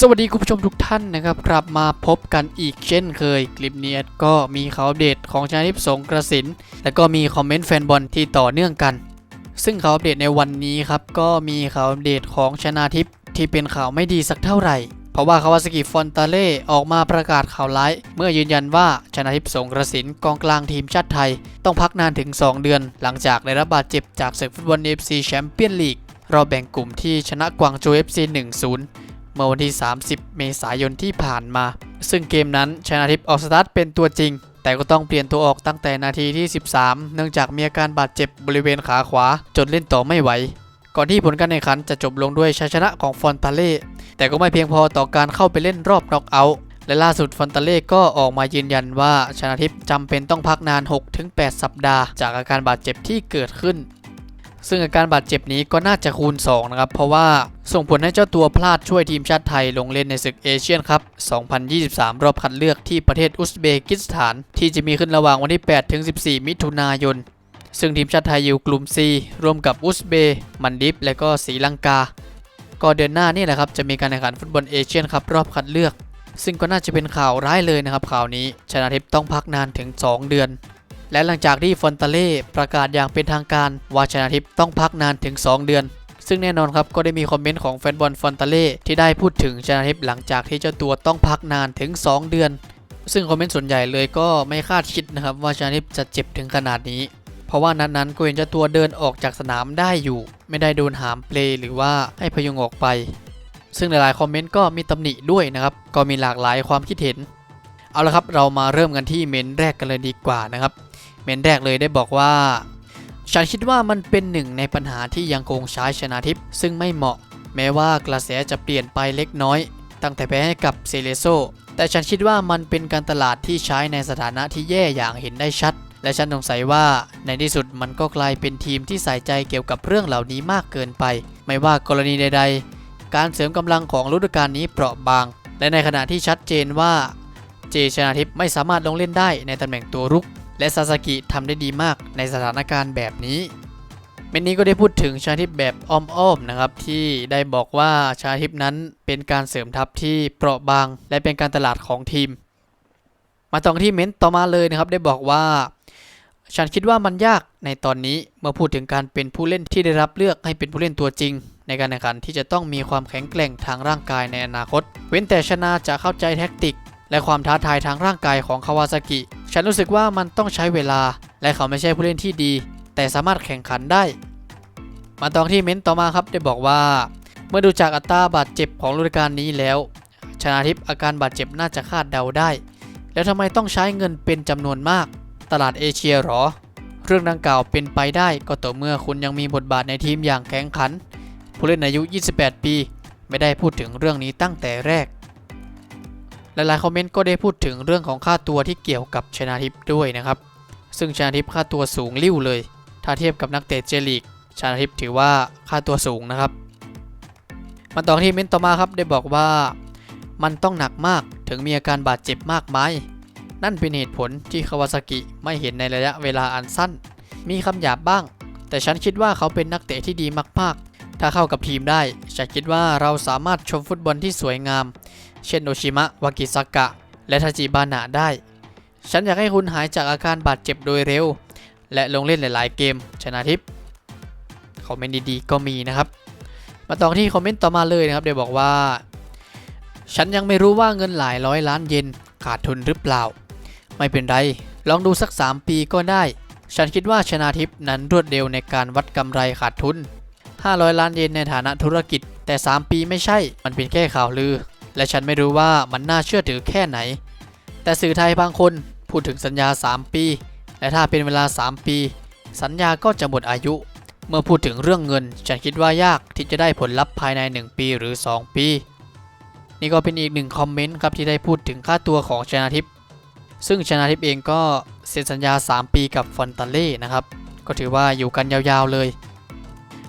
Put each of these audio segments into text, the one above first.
สวัสดีคุณผู้ชมทุกท่านนะครับกลับมาพบกันอีกเช่นเคย คลิปนี้ก็มีข่าวอัปเดตของชาทิพย์สงกระสิน แล้วก็มีคอมเมนต์แฟนบอลที่ต่อเนื่องกัน ซึ่งข่าวอัปเดตในวันนี้ครับก็มีข่าวอัปเดตของชนาทิพย์ที่เป็นข่าวไม่ดีสักเท่าไหร่ เพราะว่าคาวาสกิฟอนตาเล่ออกมาประกาศข่าวร้าย เมื่อยืนยันว่าชนาทิพย์สงกระสินกองกลางทีมชาติไทย ต้องพักนานถึง 2 เดือน หลังจากได้รับบาดเจ็บจากศึกฟุตบอล FC แชมเปี้ยนลีกรอบแบ่งกลุ่มที่ชนะกวางโจว FC 1-0 เมื่อวันที่ 30 เมษายนที่ผ่านมา ซึ่งเกมนั้นชนะทิพย์ออกสตาร์ทเป็นตัวจริง แต่ก็ต้องเปลี่ยนตัวออกตั้งแต่นาทีที่ 13 เนื่องจากมีอาการบาดเจ็บบริเวณขาขวาจนเล่นต่อไม่ไหว ก่อนที่ผลการแข่งขันจะจบลงด้วยชัยชนะของฟอนตาเล่แต่ก็ไม่เพียงพอต่อการเข้าไปเล่นรอบน็อกเอาท์และล่าสุดฟอนตาเล่ก็ออกมายืนยันว่าชนะทิพย์จำเป็นต้องพักนาน 6-8 สัปดาห์ จากอาการบาดเจ็บที่เกิดขึ้น ซึ่งอาการบาดเจ็บนี้ก็น่าจะคูณ 2 นะครับ เพราะว่าส่งผลให้เจ้าตัวพลาดช่วยทีมชาติไทยลงเล่นในศึกเอเชียนคัพ2023 รอบคัดเลือกที่ประเทศอุซเบกิสถาน ที่จะมีขึ้นระหว่างวันที่ 8 ถึง 14 มิถุนายน ซึ่งทีมชาติไทยอยู่กลุ่ม C ร่วมกับอุซเบย์มันดิฟ และก็ศรีลังกา ก็เดือนหน้านี่แหละครับจะมีการแข่งขันฟุตบอลเอเชียนคัพรอบคัดเลือก ซึ่งก็น่าจะเป็นข่าวร้ายเลยนะครับข่าวนี้ชนะทิพย์ต้องพักนานถึง 2 เดือน และหลังจากที่ฟอนตาเล่ประกาศอย่างเป็นทางการว่าชนะทิพย์ต้องพักนานถึง 2 เดือน ซึ่งแน่นอนครับก็ได้มีคอมเมนต์ของแฟนบอลฟอนตาเล่ที่ได้พูดถึงชนะทิพย์หลังจากที่เจ้าตัวต้องพักนานถึง 2 เดือน ซึ่งคอมเมนต์ส่วนใหญ่เลยก็ไม่คาดคิดนะครับว่าชนะทิพย์จะเจ็บถึงขนาดนี้ เพราะว่านั้นๆก็เห็นเจ้าตัวเดินออกจากสนามได้อยู่ ไม่ได้โดนหามเปลหรือว่าให้พยุงออกไป ซึ่งหลายๆคอมเมนต์ก็มีตำหนิด้วยนะครับก็มีหลากหลายความคิดเห็น เอาละครับเรามาเริ่มกันที่เมนต์แรกกันเลยดีกว่านะครับ เมนแรกเลยได้บอกว่า ฉันคิดว่ามันเป็นหนึ่งในปัญหาที่ยังคงใช้ชนะทิพย์ซึ่งไม่เหมาะ แม้ว่ากระแสจะเปลี่ยนไปเล็กน้อย ตั้งแต่แพ้ให้กับเซเลโซแต่ฉันคิดว่ามันเป็นการตลาดที่ใช้ในสถานะที่แย่อย่างเห็นได้ชัด และฉันสงสัยว่าในที่สุดมันก็กลายเป็นทีมที่ใส่ใจเกี่ยวกับเรื่องเหล่านี้มากเกินไป ไม่ว่ากรณีใด ๆ การเสริมกำลังของฤดูกาลนี้เปราะบาง และในขณะที่ชัดเจนว่า เจชนาทิพย์ไม่สามารถลงเล่นได้ในตำแหน่งตัวรุก และซาสกิทำได้ดีมากในสถานการณ์แบบนี้เมนนี้ก็ได้พูดถึงชาทิพแบบอ้อมๆนะครับ ที่ได้บอกว่าชาทิพนั้นเป็นการเสริมทัพที่เปราะบาง และเป็นการตลาดของทีม มาต่อนที่เมนต์ต่อมาเลยนะครับ ได้บอกว่า ฉันคิดว่ามันยากในตอนนี้เมื่อพูดถึงการเป็นผู้เล่นที่ได้รับเลือกให้เป็นผู้เล่นตัวจริง ในการแข่งขันที่จะต้องมีความแข็งแกร่งทางร่างกายในอนาคต เว้นแต่ชนะจะเข้าใจแท็กติก และความท้าทายทางร่างกายของคาวาซากิ ฉันรู้สึกว่ามันต้องใช้เวลา และเขาไม่ใช่ผู้เล่นที่ดี แต่สามารถแข่งขันได้ มาต่อที่เม้นต์ต่อมาครับได้บอกว่า เมื่อดูจากอัตราบาดเจ็บของฤดูกาลนี้แล้ว ชนาทิพย์อาการบาดเจ็บน่าจะคาดเดาได้ แล้วทำไมต้องใช้เงินเป็นจำนวนมาก ตลาดเอเชียหรอ เรื่องดังกล่าวเป็นไปได้ก็ต่อเมื่อคุณยังมีบทบาทในทีมอย่างแข็งขัน ผู้เล่นอายุ 28 ปี ไม่ได้พูดถึงเรื่องนี้ตั้งแต่แรก หลายๆคอมเมนต์ก็ได้พูดถึงเรื่องของค่าตัวที่เกี่ยวกับชนาทิพด้วยนะครับ ซึ่งชนาทิพค่าตัวสูงลิ่วเลย ถ้าเทียบกับนักเตะเจลีกชนาทิพถือว่าค่าตัวสูงนะครับ มาต่อที่เมนต์ต่อมาครับได้บอกว่ามันต้องหนักมากถึงมีอาการบาดเจ็บมากมาย นั่นเป็นเหตุผลที่คาวาซากิไม่เห็นในระยะเวลาอันสั้น มีคำหยาบบ้าง แต่ฉันคิดว่าเขาเป็นนักเตะที่ดีมากๆ ถ้าเข้ากับทีมได้ ฉันคิดว่าเราสามารถชมฟุตบอลที่สวยงาม เช่นโอชิมะ วากิซากะ และทาจิบานะได้ ฉันอยากให้คุณหายจากอาการบาดเจ็บโดยเร็ว และลงเล่นหลายๆเกม ชนะทิพย์คอมเมนต์ดีๆก็มีนะครับ มาต่อที่คอมเมนต์ต่อมาเลยนะครับเดียบอกว่า ฉันยังไม่รู้ว่าเงินหลายร้อยล้านเยนขาดทุนหรือเปล่า ไม่เป็นไร ลองดูสัก 3 ปีก็ได้ ฉันคิดว่าชนาทิพย์นั้นรวดเร็วในการวัดกำไรขาดทุน 500 ล้านเยนในฐานะธุรกิจ แต่ 3 ปีไม่ใช่ มันเป็นแค่ข่าวลือ และฉันไม่รู้ว่ามันน่าเชื่อถือแค่ไหน แต่สื่อไทยบางคนพูดถึงสัญญา 3 ปี และถ้าเป็นเวลา 3 ปี สัญญาก็จะหมดอายุ เมื่อพูดถึงเรื่องเงิน ฉันคิดว่ายากที่จะได้ผลลัพธ์ภายใน 1 ปีหรือ 2 ปี นี่ก็เป็นอีกหนึ่งคอมเมนต์ครับที่ได้พูดถึงค่าตัวของชนาทิพย์ซึ่งชนะทิพย์เองก็เซ็นสัญญา 3 ปีกับฟอนตาเล่นะครับก็ถือว่าอยู่กันยาวๆเลย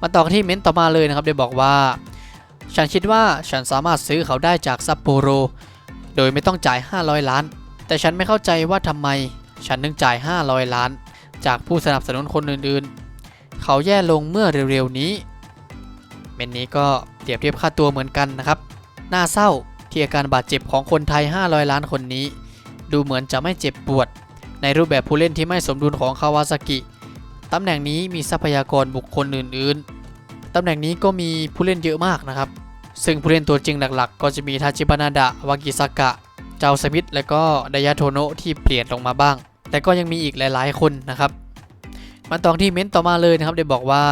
มาต่อกันที่เม้นต์ต่อมาเลยนะครับได้บอกว่า ฉันคิดว่าฉันสามารถซื้อเขาได้จากซัปโปโร โดยไม่ต้องจ่าย 500 ล้าน แต่ฉันไม่เข้าใจว่าทำไม ฉันนึงจ่าย 500 ล้าน จากผู้สนับสนุนคนอื่นๆ เขาแย่ลงเมื่อเร็วๆนี้ เมนนี้ก็เปรียบเทียบค่าตัวเหมือนกันนะครับ น่าเศร้าที่อาการบาดเจ็บของคนไทย 500 ล้านคนนี้ ดูเหมือนจะไม่เจ็บปวด ในรูปแบบผู้เล่นที่ไม่สมดุลของคาวาซากิตำแหน่งนี้มีทรัพยากรบุคคลอื่นๆ ตำแหน่งนี้ก็มีผู้เล่นเยอะมากนะครับ ซึ่งผู้เล่นตัวจริงหลักๆ ก็จะมีทาจิบานาดะ วากิซากะ เจ้าสมิธ และก็ไดยาโทโนะที่เปลี่ยนลงมาบ้าง แต่ก็ยังมีอีกหลายๆคนนะครับ มาตองที่เม้นต์ต่อมาเลยนะครับ ได้บอกว่า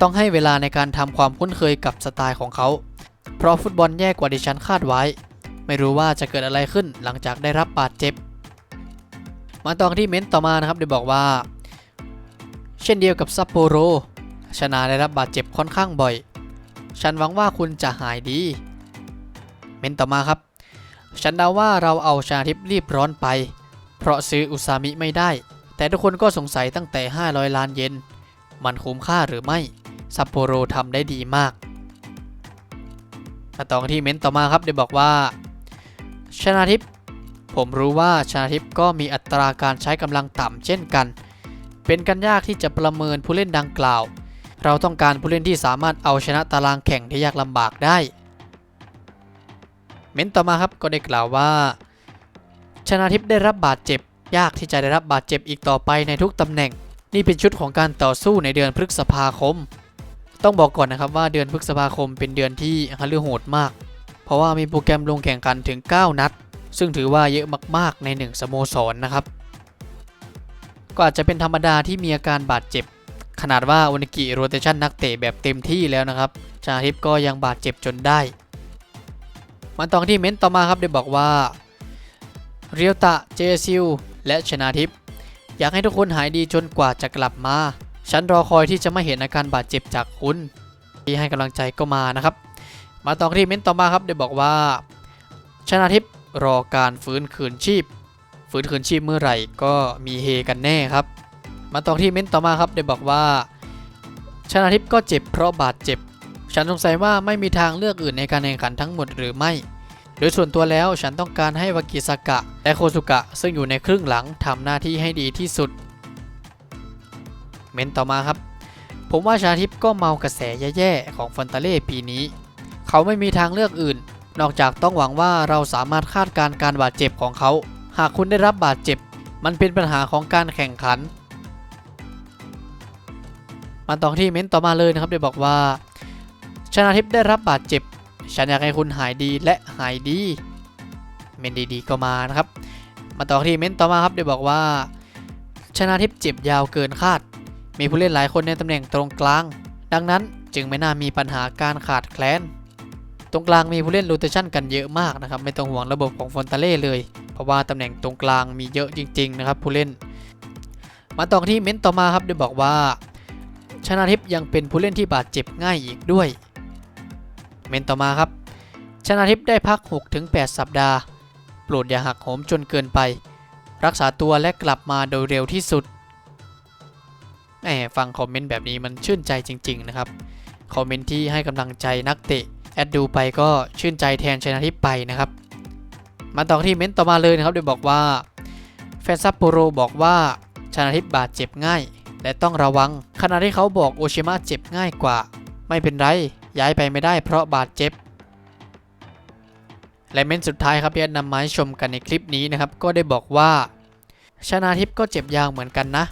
ต้องให้เวลาในการทำความคุ้นเคยกับสไตล์ของเขา เพราะฟุตบอลแย่กว่าดิฉันคาดไว้ ไม่รู้ว่าจะเกิดอะไรขึ้นหลังจากได้รับบาดเจ็บ มาตองที่เม้นต์ต่อมานะครับ ได้บอกว่า เช่นเดียวกับซัปโปโร ชนะได้รับบาดเจ็บค่อนข้างบ่อย ฉันหวังว่าคุณจะหายดี เม้นต่อมาครับ ฉันเดาว่าเราเอาชาทิพรีบร้อนไป เพราะซื้ออุซามิไม่ได้ แต่ทุกคนก็สงสัยตั้งแต่ 500 ล้านเยน มันคุ้มค่าหรือไม่ ซัปโปโรทำได้ดีมากมาต่อที่เม้นต่อมาครับได้บอกว่าชนาทิพผมรู้ว่าชนาทิพก็มีอัตราการใช้กำลังต่ำเช่นกัน เป็นกันยากที่จะประเมินผู้เล่นดังกล่าว เราต้องการผู้เล่นที่สามารถเอาชนะตารางแข่งที่ยากลำบากได้ เม้นต่อมาครับก็ได้กล่าวว่า ชนาทิพย์ได้รับบาดเจ็บ ยากที่จะได้รับบาดเจ็บอีกต่อไปในทุกตำแหน่ง นี่เป็นชุดของการต่อสู้ในเดือนพฤษภาคม ต้องบอกก่อนนะครับว่าเดือนพฤษภาคมเป็นเดือนที่ฮัลลือโหดมาก เพราะว่ามีโปรแกรมลงแข่งขันถึง 9 นัด ซึ่งถือว่าเยอะมาก ๆ ใน 1 สโมสรนนะครับ ก็อาจจะเป็นธรรมดาที่มีอาการบาดเจ็บ ขนาดว่าอุนิกิโรเตชันนักเตะแบบเต็มที่แล้วนะครับชาทิพย์ก็ยังบาดเจ็บจนได้ มาตองที่เม้นต์ต่อมาครับได้บอกว่าเรียวตะเจซิลและชนาทิพย์อยากให้ทุกคนหายดีจนกว่าจะกลับมา ฉันรอคอยที่จะไม่เห็นอาการบาดเจ็บจากคุณ ที่ให้กำลังใจก็มานะครับ มาตองที่เม้นต์ต่อมาครับได้บอกว่า ชนาทิพย์รอการฟื้นคืนชีพ ฟื้นคืนชีพเมื่อไหร่ก็มีเฮกันแน่ครับ มาต่อที่เม้นต์ต่อมาครับได้บอกว่า ชนาทิพย์ก็เจ็บเพราะบาดเจ็บ ฉันสงสัยว่าไม่มีทางเลือกอื่นในการแข่งขันทั้งหมดหรือไม่โดยส่วนตัวแล้วฉันต้องการให้วากิสากะ และโคซุกะ ซึ่งอยู่ในครึ่งหลังทำหน้าที่ให้ดีที่สุด เม้นต่อมาครับ ผมว่าชาทิพย์ก็เมากระแสแย่ๆ ของฟอนตาเล่ปีนี้ เขาไม่มีทางเลือกอื่น นอกจากต้องหวังว่าเราสามารถคาดการณ์การบาดเจ็บของเขา หากคุณได้รับบาดเจ็บ มันเป็นปัญหาของการแข่งขัน มาต่อที่เม้นต่อมาเลยนะครับได้บอกว่า ชนาทิพย์ได้รับบาดเจ็บ ฉันอยากให้คุณหายดีและหายดี เมนดีๆก็มานะครับ มาต่อที่เม้นต่อมาครับได้บอกว่า ชนาทิพย์เจ็บยาวเกินคาด มีผู้เล่นหลายคนในตำแหน่งตรงกลาง ดังนั้นจึงไม่น่ามีปัญหาการขาดแคลนตรงกลางมีผู้เล่นโรเตชันกันเยอะมากนะครับ ไม่ต้องห่วงระบบของฟอนตาเล่เลย เพราะว่าตำแหน่งตรงกลางมีเยอะจริง ๆ นะครับ ผู้เล่น มาต่อที่เม้นต่อมาครับได้บอกว่า ชนาทิพย์ยังเป็นผู้เล่นที่บาดเจ็บง่ายอีกด้วย เมนต่อมาครับ ชนาทิพย์ได้พัก 6-8 สัปดาห์ โปรดอย่าหักโหมจนเกินไป รักษาตัวและกลับมาโดยเร็วที่สุดแหมฟังคอมเมนต์แบบนี้มันชื่นใจจริง ๆ นะครับ คอมเมนต์ที่ให้กำลังใจนักเตะแอดดูไปก็ชื่นใจแทนชนาทิพย์ไปนะครับมาต่อที่เมนต์ต่อมาเลยนะครับ โดยบอกว่าแฟนซัปโปโรบอกว่าชนาทิพย์บาดเจ็บง่าย และต้องระวัง ขณะที่เขาบอกโอชิมะเจ็บง่ายกว่า ไม่เป็นไร ย้ายไปไม่ได้เพราะบาดเจ็บ และเม้นสุดท้ายครับที่นำมาให้ชมกันในคลิปนี้นะครับ ก็ได้บอกว่า ชนาทิพย์ก็เจ็บยาวเหมือนกันนะ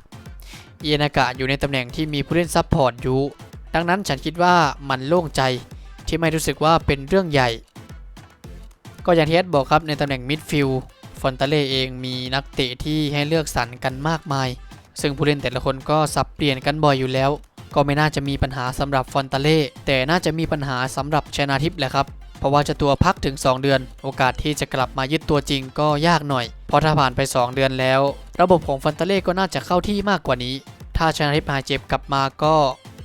เอียนากะอยู่ในตำแหน่งที่มีผู้เล่นซับพอร์ตอยู่ ดังนั้นฉันคิดว่ามันโล่งใจที่ไม่รู้สึกว่าเป็นเรื่องใหญ่ ก็อย่างที่แอดบอกครับในตำแหน่งมิดฟิลด์ฟอนตาเล่เองมีนักเตะที่ให้เลือกสรรกันมากมาย ซึ่งผู้เล่นแต่ละคนก็สับเปลี่ยนกันบ่อยอยู่แล้ว ก็ไม่น่าจะมีปัญหาสำหรับฟอนตาเล่แต่น่าจะมีปัญหาสำหรับชนาทิพย์แหละครับเพราะว่าเจะตัวพักถึง 2 เดือน โอกาสที่จะกลับมายึดตัวจริงก็ยากหน่อย เพราะถ้าผ่านไป 2 เดือนแล้ว ระบบของฟอนตาเล่ก็น่าจะเข้าที่มากกว่านี้ ถ้าชนาทิพย์หายเจ็บกลับมาก็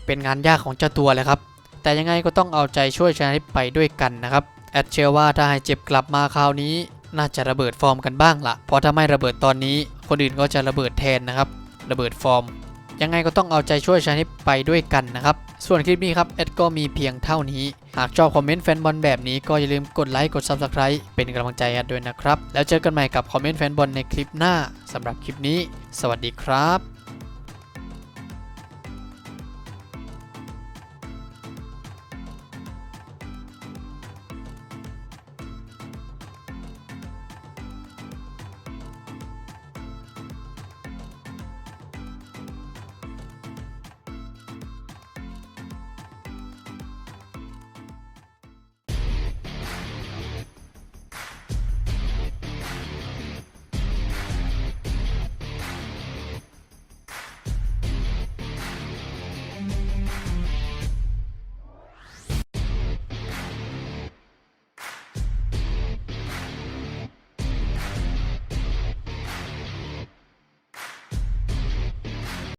เป็นงานยากของเจ้าตัวแหละครับ แต่ยังไงก็ต้องเอาใจช่วยชนาทิพย์ไปด้วยกันนะครับ แอดเชื่อว่าถ้าหายเจ็บกลับมาคราวนี้ น่าจะระเบิดฟอร์มกันบ้างละเพราะถ้าไม่ระเบิดตอนนี้ คนอื่นก็จะระเบิดแทนนะครับ ระเบิดฟอร์ม ยังไงก็ต้องเอาใจช่วยชานิปไปด้วยกันนะครับ ส่วนคลิปนี้ครับเอ็ดก็มีเพียงเท่านี้ หากชอบคอมเมนต์แฟนบอลแบบนี้ก็อย่าลืมกดไลค์กด Subscribe เป็นกำลังใจแอดด้วยนะครับ แล้วเจอกันใหม่กับคอมเมนต์แฟนบอลในคลิปหน้าสำหรับคลิปนี้ สวัสดีครับ